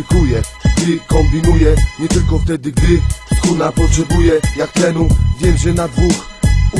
ryzykuje Gdy kombinuje, nie tylko wtedy gdy Skuna potrzebuje jak tlenu. Wiem, że na dwóch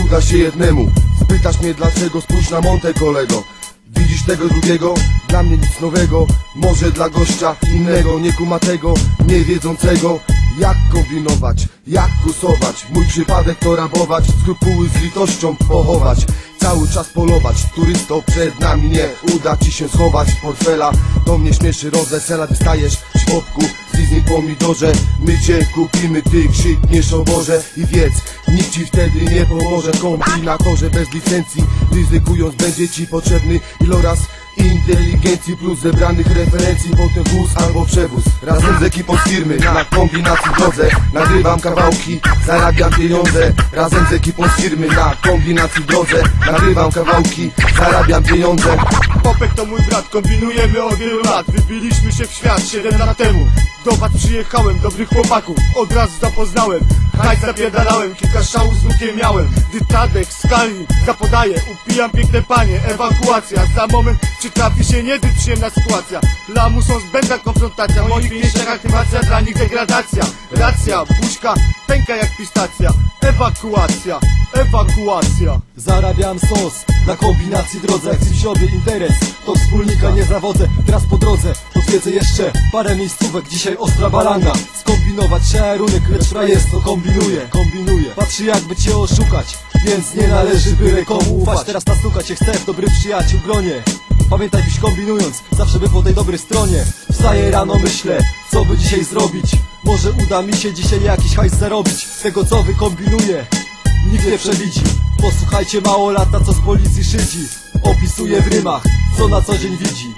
uda się jednemu. Spytasz mnie dlaczego, spójrz na Monte kolego Widzisz tego drugiego? Dla mnie nic nowego. Może dla gościa innego, nie kumatego Nie wiedzącego jak kombinować, jak kusować Mój przypadek to rabować Skrupuły z litością pochować Cały czas polować, turysto przed nami nie Uda ci się schować z portfela. To mnie śmieszy rozwesela, wystajesz w środku. Disney pomidorze My cię kupimy, ty krzykniesz o Boże. I wiedz, nikt ci wtedy nie pomoże. Kombinatorze bez licencji Ryzykując będzie ci potrzebny iloraz Inteligencji plus zebranych referencji Potem wóz albo przewóz. Razem z ekipą z firmy na kombinacji drodze Nagrywam kawałki, zarabiam pieniądze. Razem z ekipą z firmy na kombinacji drodze Nagrywam kawałki, zarabiam pieniądze. Popek to mój brat, kombinujemy od wielu lat. Wybiliśmy się w świat 7 lat temu Do was przyjechałem, dobrych chłopaków Od razu zapoznałem, hajs zapierdalałem Kilka szałów z łukiem miałem. Gdy Tadek, Skalin zapodaje Upijam piękne panie, ewakuacja Za moment przytrafi się niezbyt przyjemna sytuacja. Lamusą zbędna konfrontacja moich pięściach aktywacja, dla nich degradacja. Racja, buźka, pęka jak pistacja. Ewakuacja, ewakuacja. Zarabiam sos na kombinacji drodze. Jak w sobie interes, to wspólnika nie zawodzę. Teraz po drodze potwierdzę jeszcze parę miejscówek. Dzisiaj ostra balanga. Skombinować szarunek, lecz frajerstwo kombinuje. Kombinuje, patrzy jakby cię oszukać Więc nie należy byle komu ufać. Teraz nastukać się chce w dobrym przyjaciół gronie. Pamiętaj dziś kombinując, zawsze by po tej dobrej stronie. Wstaję rano, myślę, co by dzisiaj zrobić Może uda mi się dzisiaj jakiś hajs zarobić. Tego co wykombinuję Nikt nie przewidzi. Posłuchajcie mało lata co z policji szydzi. Opisuje w rymach co na co dzień widzi.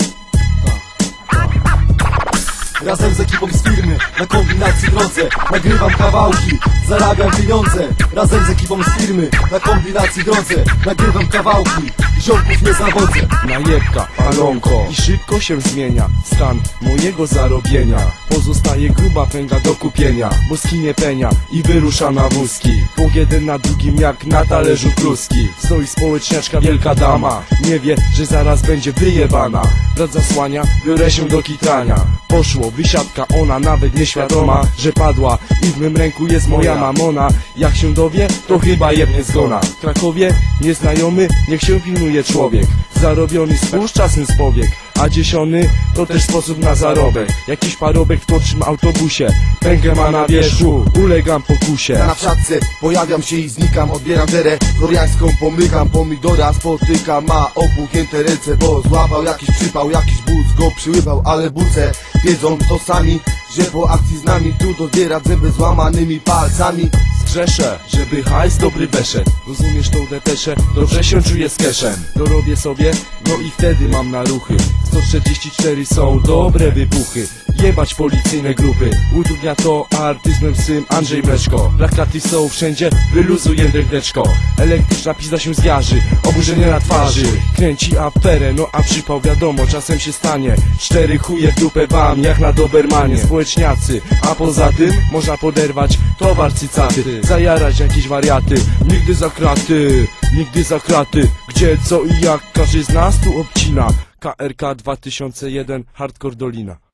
Razem z ekipą z firmy na kombinacji drodze Nagrywam kawałki, zarabiam pieniądze. Razem z ekipą z firmy na kombinacji drodze Nagrywam kawałki, ziomków nie zawodzę. Najebka, palonko. I szybko się zmienia stan mojego zarobienia Pozostaje gruba pęga do kupienia Bo skinie penia i wyrusza na wózki. Bóg jeden na drugim jak na talerzu kluski. Stoi społeczniaczka wielka dama Nie wie, że zaraz będzie wyjebana. Brat zasłania, biorę się do kitrania. Poszło, wysiadka, ona nawet nieświadoma Że padła i w mym ręku jest moja mamona. Jak się dowie, to chyba jebnie zgona. W Krakowie nieznajomy, niech się pilnuje człowiek. Zarobiony spójrz czasem z powiek A dziesiony to też sposób na zarobek. Jakiś parobek w tłoczym autobusie. Pęgę ma na wierzchu, ulegam pokusie. Na wsiadce pojawiam się i znikam. Odbieram derę floriańską, pomykam Pomidora spotykam, ma opuchnięte ręce Bo złapał jakiś przypał, jakiś but go przyływał Ale buce wiedzą to sami Że po akcji z nami trudno zbierać zęby złamanymi palcami Grzeszę, żeby hajs dobry weszedł. Rozumiesz tą depeszę? Dobrze się czuję z keszem. Dorobię sobie, no i wtedy mam na ruchy. 144 są dobre wybuchy. Jebać policyjne grupy. Utrudnia to artyzmem syn Andrzej Mleczko Plakaty są wszędzie, wyluzuję drgneczko Elektryczna pizda się zjarzy Oburzenie na twarzy. Kręci aferę, no a przypał wiadomo Czasem się stanie. Cztery chuje w dupę wam jak na Dobermanie. Społeczniacy, a poza tym Można poderwać towar cycaty Zajarać jakieś wariaty. Nigdy za kraty, nigdy za kraty. Gdzie, co i jak każdy z nas tu obcina. KRK 2001 Hardcore Dolina